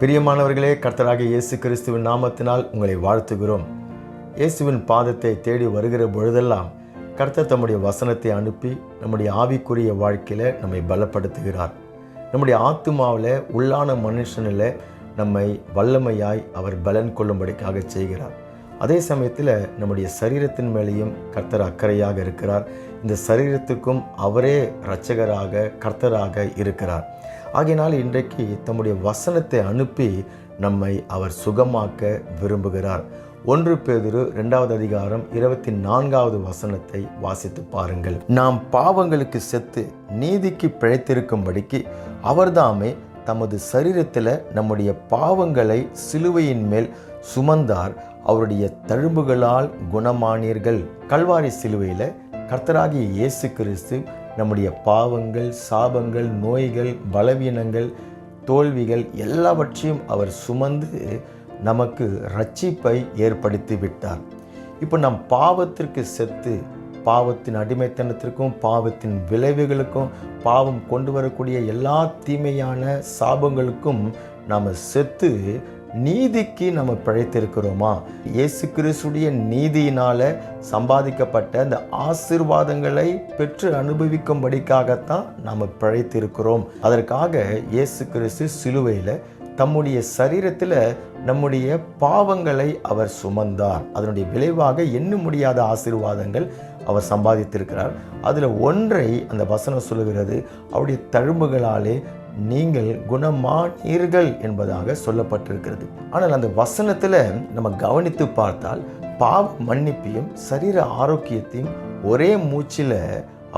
பிரியமானவர்களே கர்த்தராக இயேசு கிறிஸ்துவின் நாமத்தினால் உங்களை வாழ்த்துகிறோம். இயேசுவின் பாதத்தை தேடி வருகிற பொழுதெல்லாம் கர்த்தர் தம்முடைய வசனத்தை அனுப்பி நம்முடைய ஆவிக்குரிய வாழ்க்கையில் நம்மை பலப்படுத்துகிறார். நம்முடைய ஆத்துமாவில் உள்ளான மனுஷனில் நம்மை வல்லமையாய் அவர் பலன் கொள்ளும்படிக்காக செய்கிறார். அதே சமயத்தில் நம்முடைய சரீரத்தின் மேலேயும் கர்த்தர் அக்கறையாக இருக்கிறார். இந்த சரீரத்துக்கும் அவரே இரட்சகராக கர்த்தராக இருக்கிறார். ஆகையினால் இன்றைக்கு தம்முடைய வசனத்தை அனுப்பி நம்மை அவர் சுகமாக்க விரும்புகிறார். ஒன்று பேதுரு இரண்டாவது அதிகாரம் இருபத்தி நான்காவது வசனத்தை வாசித்து பாருங்கள். நாம் பாவங்களுக்கு செத்து நீதிக்கு பிழைத்திருக்கும்படிக்கு அவர்தாமே தமது சரீரத்தில் நம்முடைய பாவங்களை சிலுவையின் மேல் சுமந்தார். அவருடைய தழும்புகளால் குணமானீர்கள். கல்வாரி சிலுவையில் கர்த்தராகிய இயேசு கிறிஸ்து நம்முடைய பாவங்கள் சாபங்கள் நோய்கள் பலவீனங்கள் தோல்விகள் எல்லாவற்றையும் அவர் சுமந்து நமக்கு ரட்சிப்பை ஏற்படுத்தி விட்டார். இப்போ நம் பாவத்திற்கு செத்து பாவத்தின் அடிமைத்தனத்திற்கும் பாவத்தின் விளைவுகளுக்கும் பாவம் கொண்டு வரக்கூடிய எல்லா தீமையான சாபங்களுக்கும் நாம் செத்து நீதிக்கு நம்ம பிழைத்திருக்கிறோமா? இயேசு கிறிஸ்துடைய நீதியினால சம்பாதிக்கப்பட்ட அந்த ஆசிர்வாதங்களை பெற்று அனுபவிக்கும்படிக்காகத்தான் நாம் பிழைத்திருக்கிறோம். அதற்காக இயேசு கிறிஸ்து சிலுவையில் தம்முடைய சரீரத்தில் நம்முடைய பாவங்களை அவர் சுமந்தார். அதனுடைய விளைவாக எண்ண முடியாத ஆசீர்வாதங்கள் அவர் சம்பாதித்திருக்கிறார். அதில் ஒன்றை அந்த வசனம் சொல்லுகிறது. அவருடைய தழும்புகளாலே நீங்கள் குணமானீர்கள் என்பதாக சொல்லப்பட்டிருக்கிறது. ஆனால் அந்த வசனத்தில் நம்ம கவனித்து பார்த்தால் பாவ மன்னிப்பையும் சரீர ஆரோக்கியத்தையும் ஒரே மூச்சில்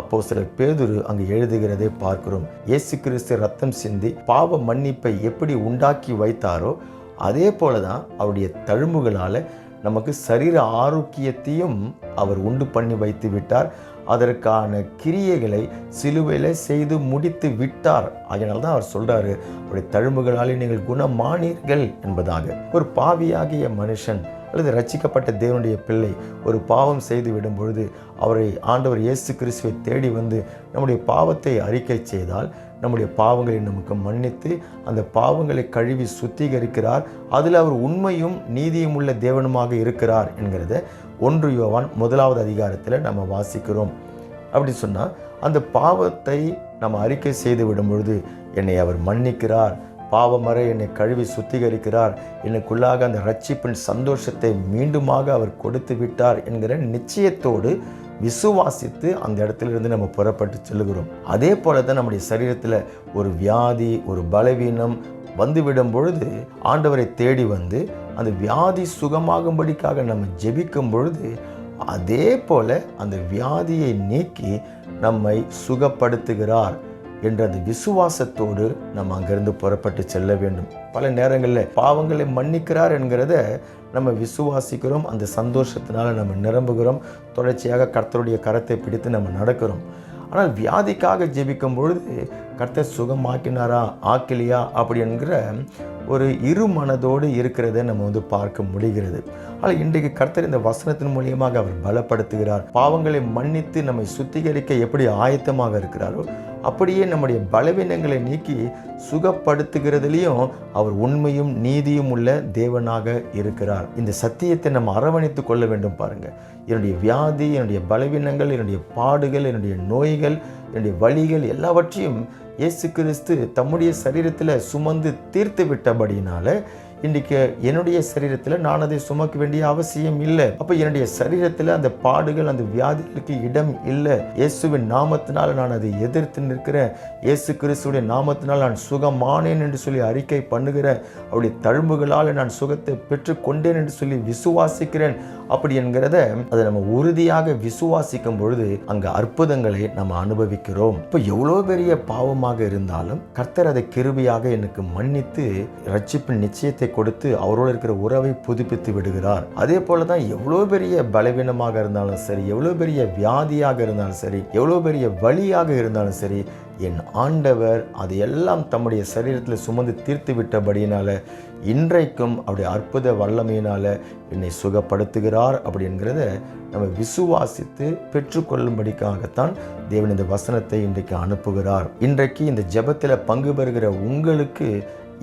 அப்போ சில பேதுரு அங்கு எழுதுகிறதை பார்க்கிறோம். இயேசு கிறிஸ்து ரத்தம் சிந்தி பாவ மன்னிப்பை எப்படி உண்டாக்கி வைத்தாரோ அதே போல தான் அவருடைய தழும்புகளால் நமக்கு சரீர ஆரோக்கியத்தையும் அவர் உண்டு பண்ணி வைத்து விட்டார். அதற்கான கிரியைகளை சிலுவையில் செய்து முடித்து விட்டார். அதனால தான் அவர் சொல்கிறாரு அவருடைய தழும்புகளாலே நீங்கள் குணமானீர்கள் என்பதாக. ஒரு பாவியாகிய மனுஷன் அல்லது ரட்சிக்கப்பட்ட தேவனுடைய பிள்ளை ஒரு பாவம் செய்து விடும் பொழுது அவரை ஆண்டவர் இயேசு கிறிஸ்துவை தேடி வந்து நம்முடைய பாவத்தை அறிக்கை செய்தால் நம்முடைய பாவங்களை நமக்கு மன்னித்து அந்த பாவங்களை கழுவி சுத்திகரிக்கிறார். அதில் அவர் உண்மையும் நீதியும் உள்ள தேவனுமாக இருக்கிறார் என்கிறத ஒன்று யோவான் முதலாவது அதிகாரத்தில் நம்ம வாசிக்கிறோம். அப்படி சொன்னால் அந்த பாவத்தை நம்ம அறிக்கை செய்து விடும் பொழுது என்னை அவர் மன்னிக்கிறார். பாவமறை என்னை கழுவி சுத்திகரிக்கிறார். எனக்குள்ளாக அந்த ரட்சிப்பின் சந்தோஷத்தை மீண்டுமாக அவர் கொடுத்து விட்டார் என்கிற நிச்சயத்தோடு விசுவாசித்து அந்த இடத்துல இருந்து நம்ம புறப்பட்டு செல்லுகிறோம். அதே போல தான் நம்முடைய சரீரத்தில் ஒரு வியாதி ஒரு பலவீனம் வந்துவிடும் பொழுது ஆண்டவரை தேடி வந்து அந்த வியாதி சுகமாகும்படிக்காக நம்ம ஜெபிக்கும் பொழுது அதே போல அந்த வியாதியை நீக்கி நம்மை சுகப்படுத்துகிறார் என்ற அந்த விசுவாசத்தோடு நம்ம அங்கிருந்து புறப்பட்டு செல்ல வேண்டும். பல நேரங்களில் பாவங்களை மன்னிக்கிறார் என்கிறத நம்ம விசுவாசிக்கிறோம் அந்த சந்தோஷத்தினால் நம்ம நிரம்புகிறோம். தொடர்ச்சியாக கர்த்தருடைய கரத்தை பிடித்து நம்ம நடக்கிறோம். ஆனால் வியாதிக்காக ஜெபிக்கும் பொழுது கர்த்தர் சுகமாக்கினாரா ஆக்கலையா அப்படி என்கிற ஒரு இரு மனதோடு இருக்கிறத நம்ம வந்து பார்க்க முடிகிறது. ஆனால் இன்றைக்கு கர்த்தர் இந்த வசனத்தின் மூலியமாக அவர் பலப்படுத்துகிறார். பாவங்களை மன்னித்து நம்மை சுத்திகரிக்க எப்படி ஆயத்தமாக இருக்கிறாரோ அப்படியே நம்முடைய பலவீனங்களை நீக்கி சுகப்படுத்துகிறதுலேயும் அவர் உண்மையும் நீதியும் உள்ள தேவனாக இருக்கிறார். இந்த சத்தியத்தை நம்ம அரவணைத்து கொள்ள வேண்டும் பாருங்கள் என்னுடைய வியாதி என்னுடைய பலவீனங்கள் என்னுடைய பாடுகள் என்னுடைய நோய்கள் என்னுடைய வழிகள் எல்லாவற்றையும் இயேசு கிறிஸ்து தம்முடைய சரீரத்தில் சுமந்து தீர்த்து விட்டபடினால இன்றைக்கு என்னுடைய சரீரத்தில் நான் அதை சுமக்க வேண்டிய அவசியம் இல்லை. அப்போ என்னுடைய சரீரத்தில் அந்த பாடுகள் அந்த வியாதிகளுக்கு இடம் இல்லை. இயேசுவின் நாமத்தினால் நான் அதை எதிர்த்து நிற்கிறேன். இயேசு கிறிஸ்துடைய நாமத்தினால் நான் சுகமானேன் என்று சொல்லி அறிக்கை பண்ணுகிறேன் அவருடைய தழும்புகளால் நான் சுகத்தை பெற்று கொண்டேன் என்று சொல்லி விசுவாசிக்கிறேன். அப்படி என்கிறத அதை நம்ம உறுதியாக விசுவாசிக்கும் பொழுது அங்கே அற்புதங்களை நம்ம அனுபவிக்கிறோம். இப்போ எவ்வளோ பெரிய பாவமாக இருந்தாலும் கர்த்தர் அதை கிருபியாக எனக்கு மன்னித்து ரட்சிப்பின் நிச்சயத்தை கொடுத்து அவரோடு இருக்கிற உறவை புதுப்பித்து விடுகிறார். அதே போல தான் எவ்வளோ பெரிய பலவீனமாக இருந்தாலும் சரி எவ்வளோ பெரிய வியாதியாக இருந்தாலும் சரி எவ்வளோ பெரிய வழியாக இருந்தாலும் சரி என் ஆண்டவர் அதையெல்லாம் தம்முடைய சரீரத்தில் சுமந்து தீர்த்து விட்டபடியினால இன்றைக்கும் அவருடைய அற்புத வல்லமையினால் என்னை சுகப்படுத்துகிறார் அப்படிங்கிறத நம்ம விசுவாசித்து பெற்றுக்கொள்ளும்படிக்காகத்தான் தேவன் இந்த வசனத்தை இன்றைக்கு அனுப்புகிறார். இன்றைக்கு இந்த ஜெபத்தில் பங்கு பெறுகிற உங்களுக்கு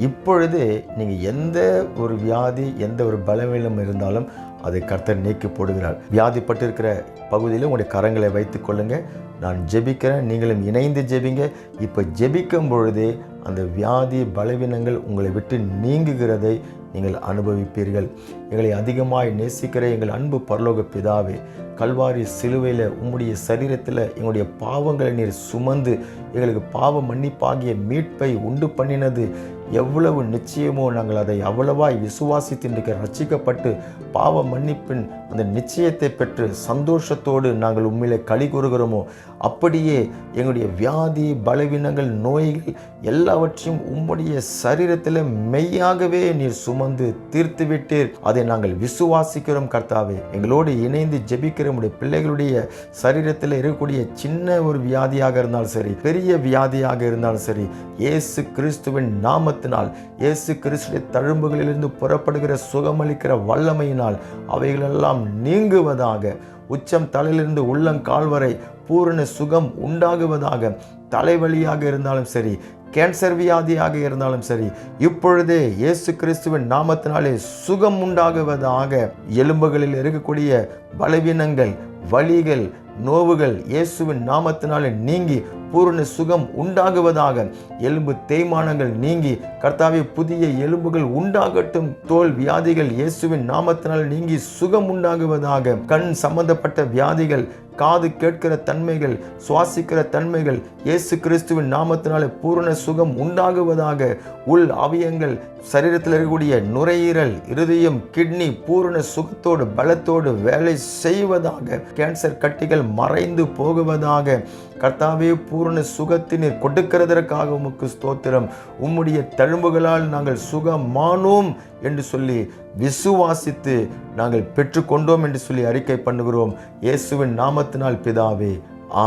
இப்பொழுது நீங்கள் எந்த ஒரு வியாதி எந்த ஒரு பலவீனம் இருந்தாலும் அதை கர்த்தர் நீக்கி போடுகிறார். வியாதிப்பட்டிருக்கிற பகுதியில் உங்களுடைய கரங்களை வைத்துக் கொள்ளுங்க. நான் ஜெபிக்கிறேன் நீங்களும் இணைந்து ஜெபிங்க. இப்போ ஜெபிக்கும் பொழுது அந்த வியாதி பலவீனங்கள் உங்களை விட்டு நீங்குகிறதை நீங்கள் அனுபவிப்பீர்கள். எங்களை அதிகமாய் நேசிக்கிற எங்கள் அன்பு பரலோக பிதாவே கல்வாரி சிலுவையில் உம்முடைய சரீரத்தில் எங்களுடைய பாவங்களை நீர் சுமந்து எங்களுக்கு பாவ மன்னிப்பாகிய மீட்பை உண்டு பண்ணினது. எவ்வளவு நிச்சயமோ நாங்கள் அதை அவ்வளவாய் விசுவாசித்து இன்றைக்கு ரட்சிக்கப்பட்டு பாவ மன்னிப்பின் அந்த நிச்சயத்தை பெற்று சந்தோஷத்தோடு நாங்கள் உண்மையிலே களி கூறுகிறோமோ அப்படியே எங்களுடைய வியாதி பலவீனங்கள் நோய்கள் எல்லாவற்றையும் உம்முடைய சரீரத்தில் மெய்யாகவே நீர் சுமந்து தீர்த்து விட்டீர் அதை நாங்கள் விசுவாசிக்கிறோம் கர்த்தாவே. எங்களோடு இணைந்து ஜெபிக்கிற உடைய பிள்ளைகளுடைய சரீரத்தில் இருக்கக்கூடிய சின்ன ஒரு வியாதியாக இருந்தாலும் சரி பெரிய வியாதியாக இருந்தாலும் சரி இயேசு கிறிஸ்துவின் நாமத்தினால் இயேசு கிறிஸ்துடைய தழும்புகளிலிருந்து புறப்படுகிற சுகமளிக்கிற வல்லமையினால் அவைகளெல்லாம் நீங்குவதாக உச்சம் தலையிலிருந்து உள்ளங்கால் வரை பூரண சுகம் உண்டாகுவதாக தலைவலியாக இருந்தாலும் சரி கேன்சர் வியாதியாக இருந்தாலும் சரி இப்பொழுதே இயேசு கிறிஸ்துவின் நாமத்தினாலே சுகம் உண்டாகுவதாக எலும்புகளில் இருக்கக்கூடிய பலவீனங்கள் வலிகள் நோவுகள் இயேசுவின் நாமத்தினாலே நீங்கி பூரண சுகம் உண்டாகுவதாக. எலும்பு தேய்மானங்கள் நீங்கி கர்த்தாவே புதிய எலும்புகள் உண்டாகட்டும். தோல் வியாதிகள் இயேசுவின் நாமத்தினால் நீங்கி சுகம் உண்டாகுவதாக. கண் சம்பந்தப்பட்ட வியாதிகள் காது கேட்கிற தன்மைகள் சுவாசிக்கிற தன்மைகள் இயேசு கிறிஸ்துவின் நாமத்தினாலே பூரண சுகம் உண்டாகுவதாக. உள் அவயங்கள் சரீரத்தில் இருக்கக்கூடிய நுரையீரல் இருதயம் கிட்னி பூரண சுகத்தோடு பலத்தோடு வேலை செய்வதாக. கேன்சர் கட்டிகள் மறைந்து போகுவதாக கர்த்தாவே பூரண சுகத்தினர் கொடுக்கிறதற்காக உமக்கு ஸ்தோத்திரம். உம்முடைய தழும்புகளால் நாங்கள் சுகமானோம் என்று சொல்லி விசுவாசித்து நாங்கள் பெற்றுக்கொண்டோம் என்று சொல்லி அறிக்கை பண்ணுகிறோம். இயேசுவின் நாமத்தினால் பிதாவே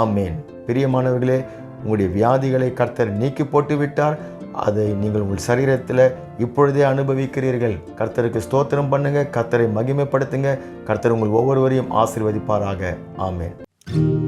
ஆமேன். பிரியமானவர்களே உங்களுடைய வியாதிகளை கர்த்தர் நீக்கி போட்டு விட்டார் அதை நீங்கள் உங்கள் சரீரத்தில் இப்பொழுதே அனுபவிக்கிறீர்கள். கர்த்தருக்கு ஸ்தோத்திரம் பண்ணுங்க கர்த்தரை மகிமைப்படுத்துங்க கர்த்தர் உங்கள் ஒவ்வொருவரையும் ஆசிர்வதிப்பாராக. ஆமேன்.